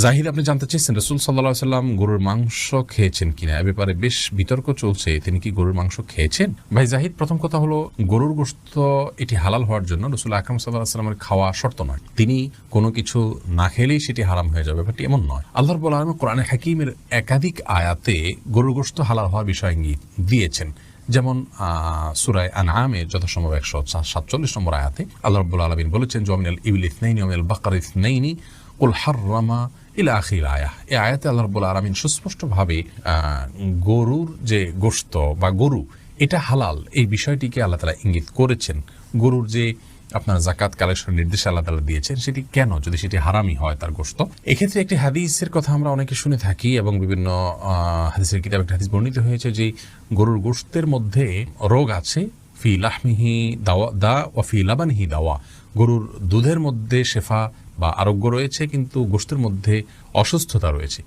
জাহিদ আপনি জানতে চেয়েছেন রসুল সাল্লাহ সাল্লাম গরুর মাংস খেয়েছেন কিনা? এ ব্যাপারে বেশ বিতর্ক চলছে। তিনি কি গরুর মাংস খেয়েছেন? ভাই জাহিদ প্রথম কথা হলো গরুর গোস্ত এটি হালাল হওয়ার জন্য রসুল আকরম সাল্লাহ সাল্লামের খাওয়া শর্ত নয়। তিনি কোনো কিছু না খেলেই সেটি হারাম হয়ে যাবে। ব্যাপারটি এমন নয়। আল্লাহর বলা কোরআনে হাকিমের একাধিক আয়াতে গরুর গোস্ত হালাল হওয়ার বিষয় ইঙ্গিত দিয়েছেন। যেমন সুরায় আনআমে যথাসম্ভব একশো সাতচল্লিশ নম্বর আয়াতে আল্লাহ রব্বুল আলমিন বলেছেন, জমিনাল ইবিল ইসনাইনি অমিনাল বাকার ইসনাইনি কুল হাররামা ইলা আখির আয়া। এই আয়াতে আল্লাহ রব্বুল আলমিন সুস্পষ্টভাবে গরুর যে গোস্ত বা গরু, এটা হালাল। এই বিষয়টিকে আল্লাহ তালা ইঙ্গিত করেছেন। গরুর যে আপনার জাকাত কালেকশন নির্দেশ আল্লাহ তালা দিয়েছেন, সেটি কেন? যদি সেটি হারামি হয় তার গোস্ত এক্ষেত্রে একটি হাদিসের কথা আমরা অনেকে শুনে থাকি এবং বিভিন্ন হাদিসের কিতাব একটা হাদিস বর্ণিত হয়েছে যে গরুর গোস্তের মধ্যে রোগ আছে, ফি লাহমিহি দাওয়া, দা ও ফি লাবানিহি দাওয়া। গরুর দুধের মধ্যে শেফা বা আরোগ্য রয়েছে, কিন্তু গোষ্ঠীর মধ্যে অসুস্থতা রয়েছে।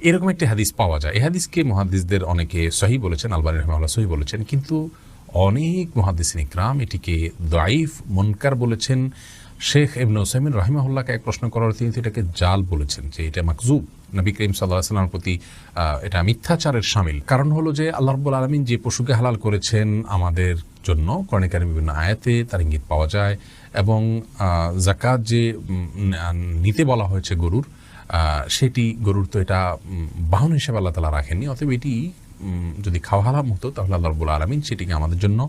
এরকম একটি হাদিস পাওয়া যায়। এই হাদিসকে মহাদিসদের অনেকে সহি বলেছেন, আলবানী রহমাল্লাহ সহি বলেছেন, কিন্তু অনেক মহাদিসিন ইকরাম এটিকে দাইফ মনকার বলেছেন। শেখ ইবনে ওসাইমিন রহিমাহুল্লাহকে এক প্রশ্ন করার তিনি এটাকে জাল বলেছেন যে এটা মাকজুব নবী করিম সাল্লাহ সাল্লামের প্রতি এটা মিথ্যাচারের সামিল। কারণ হলো যে আল্লাহ রব্বুল আলমিন যে পশুকে হালাল করেছেন আমাদের জন্য কর্ণিকারের বিভিন্ন আয়াতে তার ইঙ্গিত পাওয়া যায় এবং জাকাত যে নিতে বলা হয়েছে গরুর সেটি গরুর তো এটা বাহন হিসেবে আল্লাহ তালা রাখেননি। অতএব এটি যদি খাওয়া হারাম হতো তাহলে আল্লাহ রব্বুল আলমিন সেটিকে আমাদের জন্য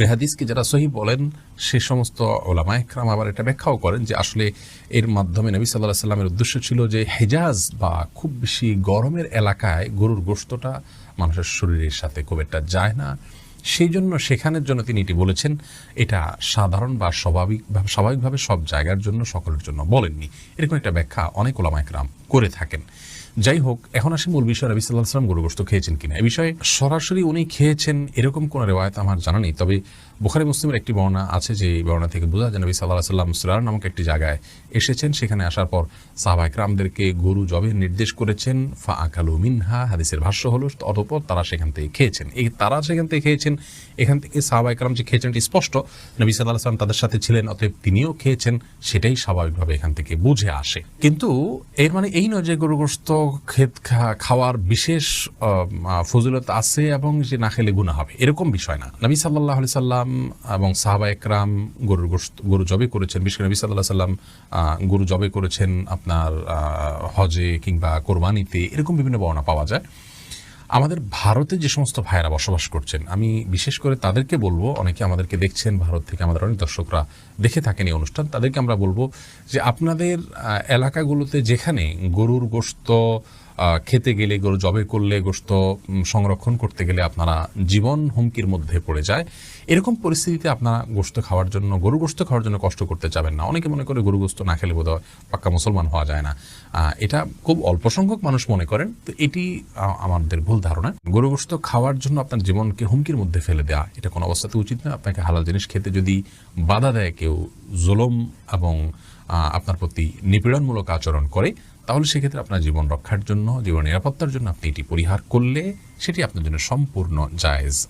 হাদিসকে যারা সহি বলেন, সে সমস্ত ওলামা একরাম আবার এটা ব্যাখ্যাও করেন যে আসলে এর মাধ্যমে নবী সাল্লাহ সাল্লামের উদ্দেশ্য ছিল যে হেজাজ বা খুব বেশি গরমের এলাকায় গরুর গোস্তটা মানুষের শরীরের সাথে খুব একটা যায় না। সেই জন্য সেখানের জন্য তিনি এটি বলেছেন, এটা সাধারণ বা স্বাভাবিকভাবে স্বাভাবিকভাবে সব জায়গার জন্য, সকলের জন্য বলেননি। এরকম একটা ব্যাখ্যা অনেক ওলামা একরাম করে থাকেন। যাই হোক এখন আসে মূল বিষয়। রবি সাল্লাহ সাল্লাম গরু গোস্ত খেয়েছেন কিনা? এই বিষয়ে সরাসরি উনি খেয়েছেন এরকম কোনো রেওয়ায়ত আমার জানা নেই। তবে বুখারি মুসলিমের একটি বর্ণনা আছে যে এই বর্ণনা থেকে বোঝা যায় নবী সাল্লাহ সাল্লাম সুরার নামক একটি জায়গায় এসেছেন। সেখানে আসার পর সাহাবা একরামদেরকে গরু জবের নির্দেশ করেছেন। ফা আকালু মিনহা, হাদিসের ভাষ্য হলো, অতপর তারা সেখান থেকে খেয়েছেন। এই তারা সেখান থেকে খেয়েছেন, এখান থেকে সাহাবা একরাম যে খেয়েছেন, এটি স্পষ্ট। নবী সাল্লাহ সাল্লাম তাদের সাথে ছিলেন, অতএব তিনিও খেয়েছেন, সেটাই স্বাভাবিকভাবে এখান থেকে বুঝে আসে। কিন্তু এর মানে এই নয় যে গরু গোস্ত খেত খা- খাওয়ার বিশেষ ফজিলত আছে এবং যে না খেলে গুণা হবে। এরকম বিষয় না। নবী সাল্লাহ আলি সাল্লাম এবং সাহাবা একরাম গরুর গোস্ত গরু জবে করেছেন। বিশেষ নবী সাল্লাহ সাল্লাম গরু জবে করেছেন আপনার হজে কিংবা কোরবানিতে। এরকম বিভিন্ন বর্ণনা পাওয়া যায়। আমাদের ভারতে যে সমস্ত ভাইয়েরা বসবাস করছেন, আমি বিশেষ করে তাদেরকে বলব, অনেকে আমাদেরকে দেখছেন ভারত থেকে, আমাদের অনেক দর্শকরা দেখে থাকেন এই অনুষ্ঠান, তাদেরকে আমরা বলব যে আপনাদের এলাকাগুলোতে যেখানে গরুর গোস্ত খেতে গেলে, গরু জবে করলে গোস্ত সংরক্ষণ করতে গেলে আপনারা জীবন হুমকির মধ্যে পড়ে যায়। এরকম পরিস্থিতিতে আপনারা গোস্ত খাওয়ার জন্য গরু গোস্ত খাওয়ার জন্য কষ্ট করতে যাবেন না। অনেকে মনে করে গরু গোস্ত না খেলে বোধহয় পাক্কা মুসলমান হওয়া যায় না। এটা খুব অল্প সংখ্যক মানুষ মনে করেন। তো এটি আমাদের ভুল ধারণা। গরু গোস্ত খাওয়ার জন্য আপনার জীবনকে হুমকির মধ্যে ফেলে দেওয়া এটা কোনো অবস্থাতে উচিত না। আপনাকে হালাল জিনিস খেতে যদি বাধা দেয়, কেউ জুলম এবং আপনার প্রতি নিপীড়নমূলক আচরণ করে তাহলে সেক্ষেত্রে আপনার জীবন রক্ষার জন্য, জীবন নিরাপত্তার জন্য আপনি এটি পরিহার করলে সেটি আপনার জন্য সম্পূর্ণ জায়েজ।